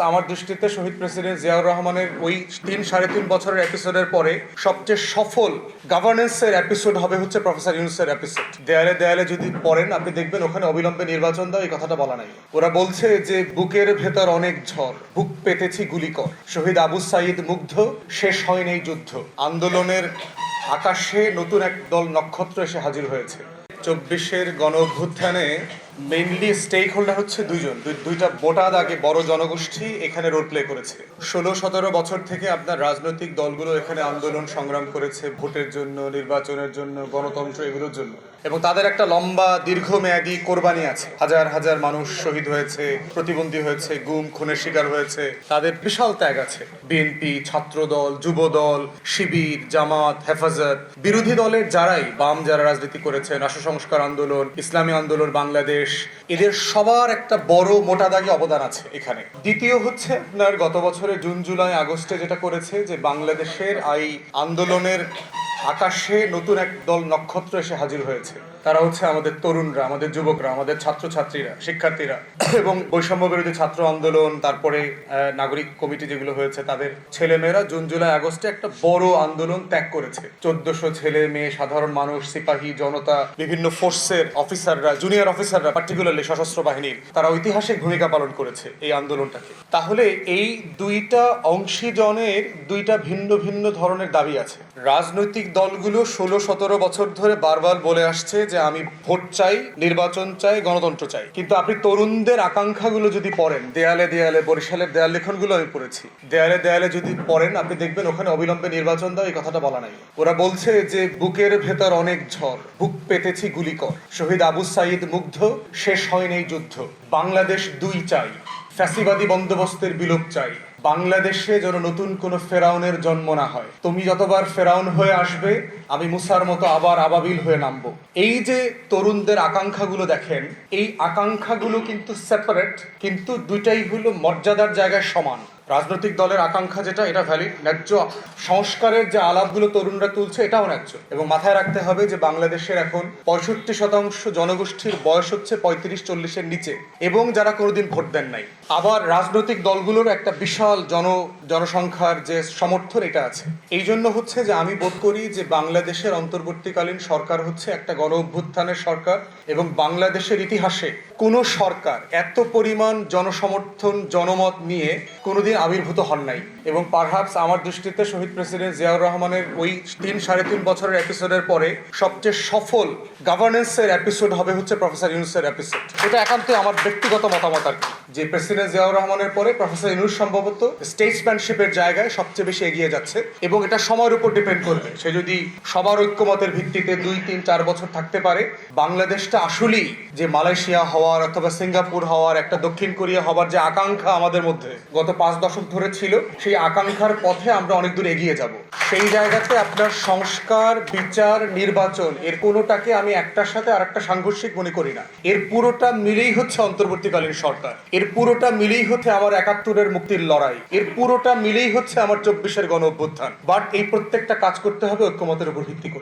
আমার দৃষ্টিতে শহীদ প্রেসিডেন্ট জিয়াউর রহমানের ওই তিন সাড়ে তিন বছরের এপিসোডের পরে সবচেয়ে সফল গভর্নেন্সের এপিসোড হবে হচ্ছে প্রফেসর ইউনুসের এপিসোড দেয়ালে দেয়ালে যদি পড়েন, আপনি দেখবেন ওখানে অবিলম্বে নির্বাচন দাও এই কথাটা বলা নাই। ওরা বলছে যে বুকের ভেতর অনেক ঝড়, বুক পেতেছি গুলিকর। শহীদ আবু সাইদ মুগ্ধ, শেষ হয়নি এই যুদ্ধ। আন্দোলনের আকাশে নতুন এক দল নক্ষত্র এসে হাজির হয়েছে। চব্বিশের গণ অভ্যুত্থানে মেইনলি স্টেক হোল্ডার হচ্ছে দুইজন। দুইটা বোটা দাগে বড় জনগোষ্ঠী এখানে রোল প্লে করেছে। ষোলো, সতেরো বছর থেকে আপনার রাজনৈতিক দলগুলো এখানে আন্দোলন সংগ্রাম করেছে ভোটের জন্য, নির্বাচনের জন্য, গণতন্ত্র এগুলোর জন্য। এবং তাদের একটা লম্বা, দীর্ঘমেয়াদী কোরবানি আছে। হাজার হাজার মানুষ শহীদ হয়েছে, প্রতিবন্ধী হয়েছে, গুম, খুনের শিকার হয়েছে। তাদের বিশাল ত্যাগ আছে। বিএনপি, ছাত্রদল, যুবদল, শিবির, জামাত, হেফাজত। বিরোধী দলের যারাই বাম যারা রাজনীতি করেছে রাষ্ট্র সংস্কার আন্দোলন, ইসলামী আন্দোলন, বাংলাদেশ এদের সবার একটা বড় মোটা দাগে অবদান আছে এখানে। দ্বিতীয় হচ্ছে, আপনার গত বছরে জুন, জুলাই, আগস্টে যেটা করেছে যে বাংলাদেশের এই আন্দোলনের আকাশে নতুন এক দল নক্ষত্র এসে হাজির হয়েছে। তারা হচ্ছে আমাদের তরুণরা, আমাদের যুবকরা, আমাদের ছাত্রছাত্রীরা, শিক্ষার্থীরা। এবং বৈষম্য বিরোধী ছাত্র আন্দোলন, তারপরে নাগরিক কমিটি যেগুলো হয়েছে, তাদের ছেলেমেয়েরা জুন, জুলাই, আগস্টে একটা বড় আন্দোলন ত্যাগ করেছে। চোদ্দশো ছেলে মেয়ে, সাধারণ মানুষ, সিপাহী জনতা, বিভিন্ন ফোর্সের অফিসাররা, জুনিয়র অফিসাররা, পার্টিকুলারলি সশস্ত্র বাহিনীর, তারা ঐতিহাসিক ভূমিকা পালন করেছে এই আন্দোলনটাকে। তাহলে এই দুইটা অংশীজনের দুইটা ভিন্ন ভিন্ন ধরনের দাবি আছে। রাজনৈতিক দলগুলো ষোলো, সতেরো বছর ধরে বারবার বলে আসছে যে আমি ভোট চাই, নির্বাচন চাই, গণতন্ত্র চাই। কিন্তু আপনি তরুণদের আকাঙ্ক্ষাগুলো যদি পড়েন, দেয়ালে দেয়ালে, বরিশালের দেয়াল লেখনগুলো আমি পড়েছি। দেয়ালে দেয়ালে যদি পড়েন, আপনি দেখবেন ওখানে অবিলম্বে নির্বাচন দাও, এই কথাটা বলা নাই। ওরা বলছে যে বুকের ভেতর অনেক ঝড়, বুক পেতেছি গুলিকর শহীদ আবু সাইদ মুগ্ধ, শেষ হয়নি যুদ্ধ। বাংলাদেশ দুই চাই, ফ্যাসিবাদী বন্দোবস্তের বিলোপ চাই। বাংলাদেশে যেন নতুন কোনো ফেরাউনের জন্ম না হয়। তুমি যতবার ফেরাউন হয়ে আসবে, আমি মুসার মতো আবার আবাবিল হয়ে নামবো। এই যে তরুণদের আকাঙ্ক্ষাগুলো দেখেন, এই আকাঙ্ক্ষাগুলো কিন্তু সেপারেট কিন্তু দুইটাই হলো মর্যাদার জায়গায় সমান। রাজনৈতিক দলের আকাঙ্ক্ষা যেটা, এটা ভ্যালিড ন্যায্য সংস্কারের যে আলাপগুলো তরুণরা তুলছে, এটাও ন্যায্য। এবং মাথায় রাখতে হবে যে বাংলাদেশের এখন পঁয়ষট্টি শতাংশ জনগোষ্ঠীর বয়স হচ্ছে পঁয়ত্রিশ চল্লিশের নিচে, এবং যারা কোনোদিন ভোট দেন নাই। আবার রাজনৈতিক দলগুলোর একটা বিশাল জন, জনসংখ্যার যে সমর্থন, এটা আছে। এই জন্য হচ্ছে যে আমি বোধ করি যে বাংলাদেশের অন্তর্বর্তীকালীন সরকার হচ্ছে একটা গণ অভ্যুত্থানের সরকার, এবং বাংলাদেশের ইতিহাসে কোনো সরকার এত পরিমাণ জনসমর্থন, জনমত নিয়ে কোনোদিন আবির্ভূত হন নাই। এবং পারহাপস আমার দৃষ্টিতে শহীদ প্রেসিডেন্ট জিয়াউর রহমানের ওই তিন সাড়ে তিন বছরের এপিসোডের পরে সবচেয়ে সফল গভর্নেন্সের এপিসোড হবে হচ্ছে প্রফেসর ইউনুসের এপিসোড এটা একান্তই আমার ব্যক্তিগত মতামত আর কি। যে প্রেসিডেন্ট জিয়াউর রহমানের পরে প্রফেসর ইউনুস সম্ভবত স্টেটসম্যানশিপের জায়গায় সবচেয়ে বেশি এগিয়ে যাচ্ছে এবং এটা সময়ের উপর ডিপেন্ড করবে। সে যদি সবার ঐক্যমতের ভিত্তিতে দুই, তিন, চার বছর থাকতে পারে, বাংলাদেশটা আসলেই যে মালয়েশিয়া হওয়ার অথবা সিঙ্গাপুর হওয়ার একটা দক্ষিণ কোরিয়া হওয়ার যে আকাঙ্ক্ষা আমাদের মধ্যে গত পাঁচ দশক ধরে ছিল, সেই আকাঙ্ক্ষার পথে আমরা অনেক দূর এগিয়ে যাব। সেই জায়গাতে আপনার সংস্কার, বিচার, নির্বাচন, এর কোনোটাকে আমি একটার সাথে আর একটা সাংঘর্ষিক মনে করি না। এর পুরোটা মিলেই হচ্ছে অন্তর্বর্তীকালীন সরকার। এর পুরোটা মিলেই হচ্ছে আমার একাত্তরের মুক্তির লড়াই। এর পুরোটা মিলেই হচ্ছে আমার চব্বিশের গণ অভ্যুত্থান বাট এই প্রত্যেকটা কাজ করতে হবে ঐক্যমতের উপর ভিত্তি করে।